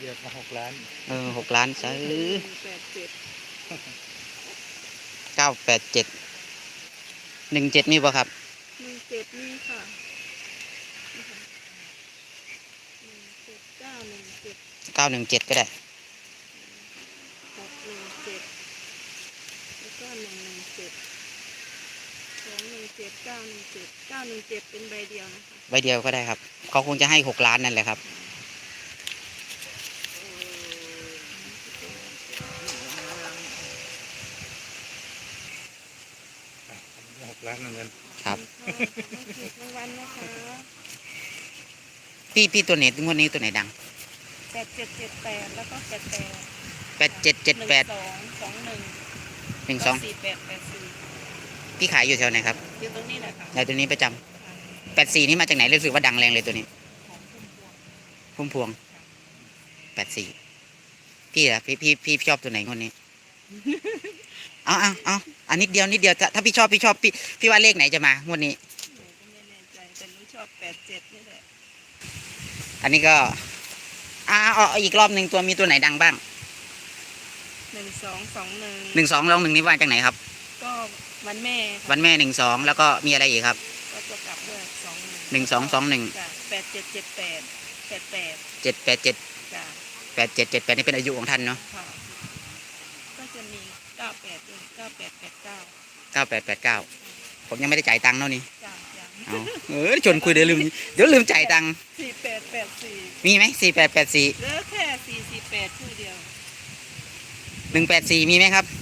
เรียกมาหกล้านเออหกล้านซื้อแปดเจ็ดเก้าแปดเจ็ดหนึ่งเจ็ดมีป่ะครับหนึ่งเจ็ดนี่ค่ะนี่ค่ะหนึ่งเจ็ดเก้าหนึ่งเจ็ดเก้าหนึ่งเจ็ดก็ได้หกหนึ่งเจ็ดแล้วก็หนึ่งหนึ่งเจ็ดสองหนึ่งเจ็ดเก้าหนึ่งเจ็ดเก้าหนึ่งเจ็ดเป็นใบเดียวนะคะใบเดียวก็ได้ครับ เขาคงจะให้หกล้านนั่นแหละครับ หกล้านเงินครับค่ะถูกรางวัลนะคะพี่พี่ตัวไหนงวดนี้ตัวไหนดังแปดเจ็ดเจ็ดแปดแล้วก็แปดแปดแปดเจ็ดเจ็ดแปดสองสองหนึ่งหนึ่งสองสี่แปดแปดสี่พี่ขายอยู่แถวไหนครับอยู่ตรงนี้แหละค่ะในตัวนี้ประจำแปดสี่นี่มาจากไหนรู้สึกว่าดังแรงเลยตัวนี้ของคุณพวงพุ่มพวงแปดสี่พี่อะพี่พี่พี่ชอบตัวไหนคนนี้ เอาเอาเอา อันนิดเดียวนิดเดียวถ้าถ้าพี่ชอบพี่ชอบพี่พี่ว่าเลขไหนจะมางวดนี้หนูก็ไม่แน่ใจแต่หนูชอบแปดเจ็ดนี่แหละอันนี้ก็อ่าเอาเอาอีกรอบหนึ่งตัวมีตัวไหนดังบ้างหนึ่งสองสองหนึ่งหนึ่งสองลองหนึ่งนี้ว่าจากไหนครับ ก็วันแม่ค่ะวันแม่หนึ่งสองแล้วก็มีอะไรอีกครับก็จะกลับด้วยสองหนึ่งสองสองหนึ่งจ้ะแปดเจ็ดเจ็ดแปดแปดแปดเจ็ดแปดเจ็ดจ้ะแปดเจ็ดเจ็ดแปดนี่เป็นอายุของท่านเนาะค่ะ ก็จะมีเก้าแปดด้วยเก้าแปดแปดเก้าเก้าแปดแปดเก้าผมยังไม่ได้จ่ายตังค์เนาะนี่จ้ะยังเอาเออชวนคุยเดี๋ยวลืมเดี๋ยวลืมจ่ายตังค์สี่แปดแปดสี่มีไหมสี่แปดแปดสี่เหลือแค่สี่สี่แปดชื่อเดียวหนึ่งแปดสี่มีไหมครับไ